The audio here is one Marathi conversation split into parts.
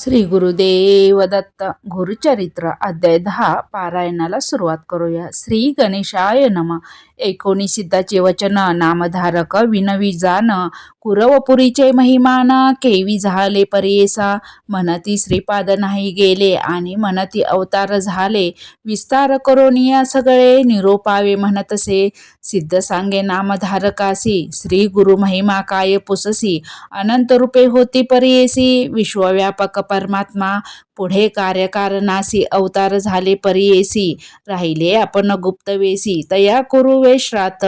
श्री गुरुदेव दत्त गुरुचरित्र अध्याय दहा पारायणाला सुरुवात करूया. श्री गणेशाय नम. एकोणी सिद्धाचे वचन नामधारक विनवी जान पुरवपुरीचे महिमाना केवी झाले परियेसा म्हणती श्रीपाद नाही गेले आणि म्हणती अवतार झाले. विस्तार करोनिया सगळे निरोपावे म्हणतसे. सिद्ध सांगे नामधारकासी श्री गुरु महिमा काय पुससी. अनंत रूपे होती परियेसी विश्वव्यापक परमात्मा. पुढे कार्यकारणासी अवतार झाले परियेसी राहिले आपण गुप्तवेसी तया कुरु वेश्रात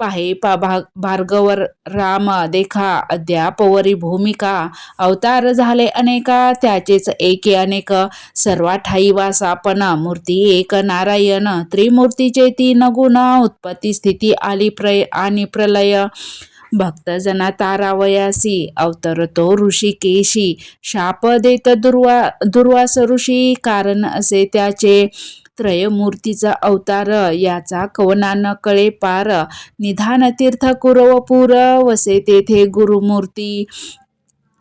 पाहे पा भार्गवर राम देखा अद्यापवरी भूमिका. अवतार झाले अनेका त्याचेच एके अनेक. सर्वा ठाई वासापण मूर्ती एक नारायण. त्रिमूर्तीचे तीन गुण उत्पत्ती स्थिती आली प्रय आणि प्रलय. भक्तजना तारावयासी अवतरतो ऋषिकेशी. शाप देत दुर्वा दुर्वास ऋषी कारण असे त्याचे त्रयमूर्तीचा अवतार याचा कवनान कळे पार. निधान तीर्थ कुरवपूर वसे तेथे गुरुमूर्ती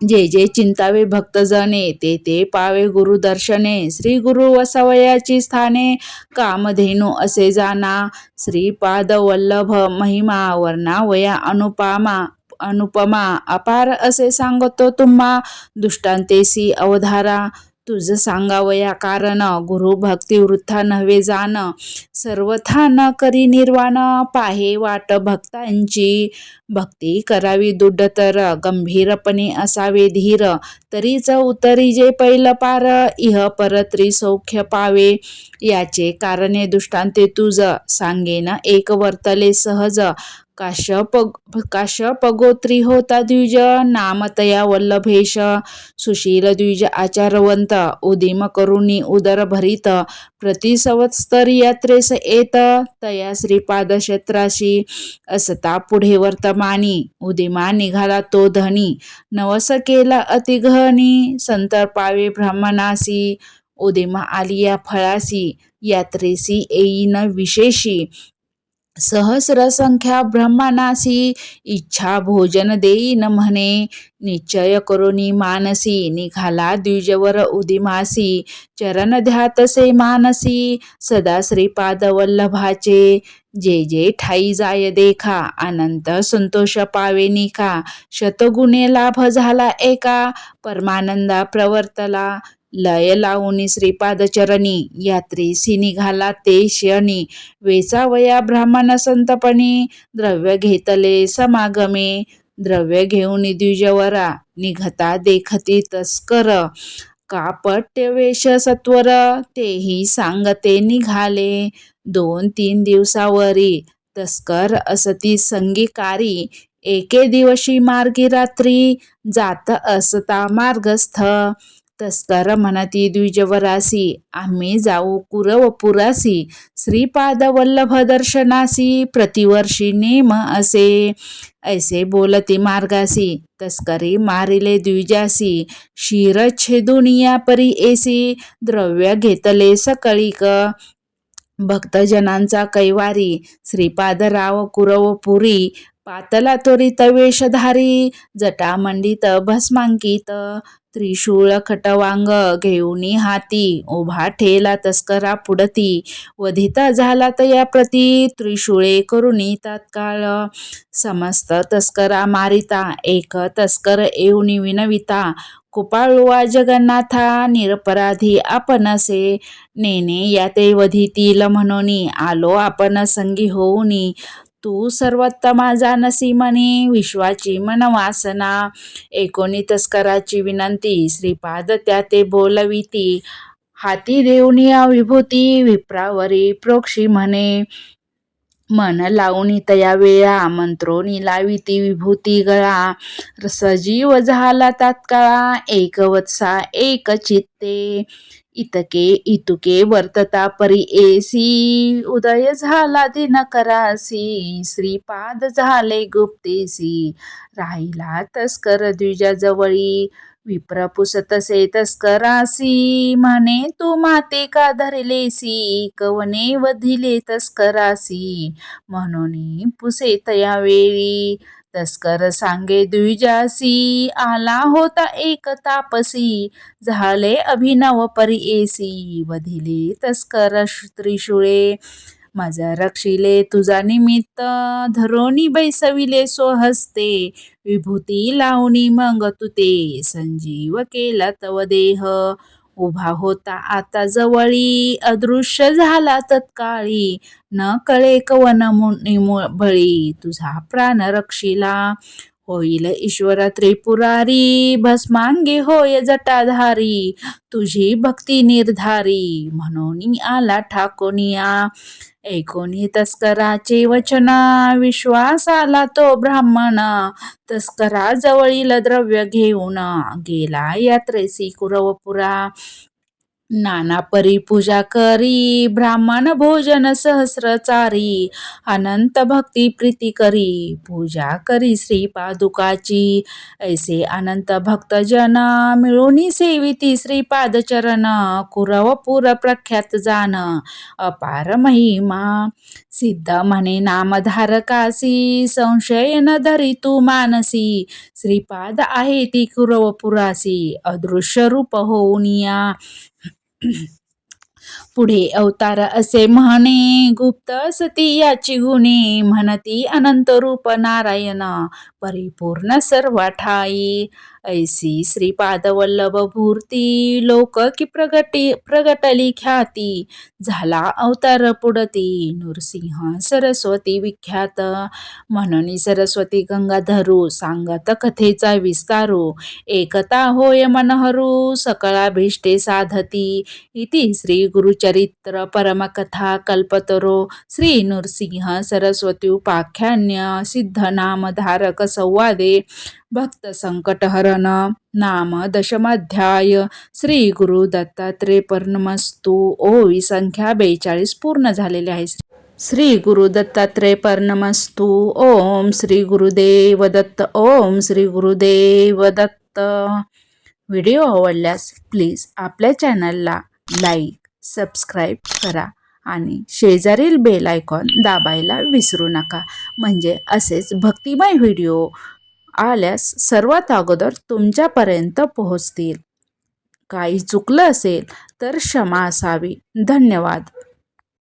जे जे चिंतावे भक्तजने ते ते पावे गुरुदर्शने श्री गुरु वसवयाची स्थाने कामधेनू असे जाना श्रीपाद वल्लभ महिमा वर्णावया अनुपमा अनुपमा अपार असे सांगतो तुम्हा दुष्टांतेसी अवधारा तुझ सांगावया कारण. गुरु भक्ती वृथा नव्हे जाण. सर्वथा न करी निर्वाण. पाहे वाट भक्तांची. भक्ती करावी दुड्डतर गंभीरपणे असावे धीर. तरीच उतरी जे पैल पार. इह परत्री सौख्य पावे. याचे कारणे दुष्टांते तुझ. सांगेन एक वर्तले सहज. काश्यप काश्यपगोत्री होता द्विज नामतया वल्लभेश सुशील द्विज आचारवंत उदिम करुणी उदर भरित प्रतिसवत्सर यात्रेस येत तया श्रीपाद क्षेत्राशी असता पुढे वर्तमानी उदिमा निघाला तो धनी नवस केला अतिघनी संतर पावे ब्राह्मणासी उदिमा आलिया फळासी यात्रेसी येईन विशेषी सहस्र संख्या ब्रह्मानासी इच्छा भोजन देईन म्हणे निश्चय करोनी मानसी निघाला द्विजवर उदिमासी चरण ध्यातसे मानसी सदा श्रीपाद वल्लभाचे जे जे ठाई जाय देखा अनंत संतोष पावे निका शतगुणे लाभ झाला एका परमानंदा प्रवर्तला लय लावून श्रीपादचरणी यात्रेसी निघाला ते शनी वेचावया ब्राह्मण संतपणी द्रव्य घेतले समागमे द्रव्य घेऊन द्विजवरा निघता देखती तस्कर कापट्य वेश सत्वर तेही सांगते निघाले दोन तीन दिवसावरी तस्कर असती संगीकारी एके दिवशी मार्गी रात्री जात असता मार्गस्थ तस्कर म्हणती द्विजवरासी आम्ही जाऊ कुरवपुरासी श्रीपाद वल्लभ दर्शनासी प्रतिवर्षी नेम असे. ऐसे बोलती मार्गासी तस्करी मारिले द्विजासी शिर छेदुनिया परी एसी द्रव्य घेतले सकळीक. भक्तजनांचा कैवारी श्रीपादराव कुरवपुरी पातला वेषधारी जटामंडित भस्मांकित. त्रिशूळ खटवांग घेऊनी हाती उभा ठेला तस्करा पुडती वधिता झाला तया प्रती त्रिशूळे करुणी तात्काळ. समस्त तस्करा मारिता एक तस्कर येऊनी विनविता. कुपाळुवा जगन्नाथा निरपराधी आपणसे नेने याते वधितील म्हणून आलो आपण संगी होऊनी. तू सर्वोत्तमा जानसी म्हणे विश्वाची मनवासना. एकोणी तस्कराची विनंती श्रीपाद त्या ते बोलविती. हाती देऊनिया विभूती विप्रावरी प्रोक्षी म्हणे. मन लावून तया वेळा मंत्रोनी लाविती विभूती गळा. सजीव झाला तात्काळा एक वत्सा एक चित्ते. इतके इतुके वर्तता परी एसी. उदय झाला दिनकरासी श्रीपाद झाले गुप्तेसी. राहिला तस्कर द्विजाजवळी. विप्र पुसतसे तस्करासी. म्हणे तू माते का धरलेसी? कवने वधिले तस्करासी? म्हणून पुसे तया वेळी तस्कर सांगे द्विजासी आला होता एक तापसी झाले अभिनव परिएसी वधिले तस्कर त्रिशुळे. माझा रक्षिले तुझा निमित्त धरोनी बैसविले स्वहस्ते विभूती लावणी मग तुते ते संजीव केला तव देह. उभा होता. आता जवळी अदृश्य झाला तत्काळी. न कळे कवन बळी तुझा प्राण रक्षिला. होईल ईश्वर त्रिपुरारी भस्मांगी होय जटाधारी तुझी भक्ती निर्धारी म्हणून आला ठाकोनिया. ऐकोनी तस्कराचे वचना विश्वास आला तो ब्राह्मण तस्करा जवळील द्रव्य घेऊन गेला यात्रेसी कुरवपुरा. नाना परी पूजा करी ब्राह्मण भोजन सहस्रचारी अनंत भक्ती प्रीती करी पूजा करी श्री पादुकाची ऐसे अनंत भक्तजन मिळून सेविती श्रीपादचरण कुरवपूर प्रख्यात जान अपार महिमा. सिद्ध म्हणे नामधारकासी संशय न धरी तू मानसी श्रीपाद आहे ती कुरवपुरासी अदृश्य रूप होऊनिया 嗯。पुढे अवतार असे म्हणे गुप्त सती याची गुणे म्हणती अनंत रूप नारायण परिपूर्ण सर्व ठाई. ऐसी श्रीपाद वल्लभ भूर्ती लोक की प्रगटी प्रगटली ख्याती. झाला अवतार पुढती नृसिंह सरस्वती विख्यात. म्हणून सरस्वती गंगाधरू सांगत कथेचा विस्तारू एकता होय मनहरू सकळाभिष्टे साधती. इति श्री गुरु चरित्र परमकथा कल्पतरो श्री नृसिंह सरस्वती उपाख्यान्य सिद्धनामधारक संवादे भक्त संकटहरण नाम दशमाध्याय श्री गुरु दत्तात्रेय पर्णमस्तू ओवी संख्या बेचाळीस पूर्ण झालेली आहे. श्री गुरु दत्तात्रय पर्णमस्तू ओम श्री गुरुदेव दत्त ओम श्री गुरुदेव दत्त. व्हिडिओ आवडल्यास प्लीज आपल्या चॅनलला लाईक सबस्क्राईब करा आणि शेजारील बेल आयकॉन दाबायला विसरू नका. म्हणजे असेच भक्तिमय व्हिडिओ आल्यास सर्वात अगोदर तुमच्यापर्यंत पोहोचतील. काही चुकलं असेल तर क्षमा असावी. धन्यवाद.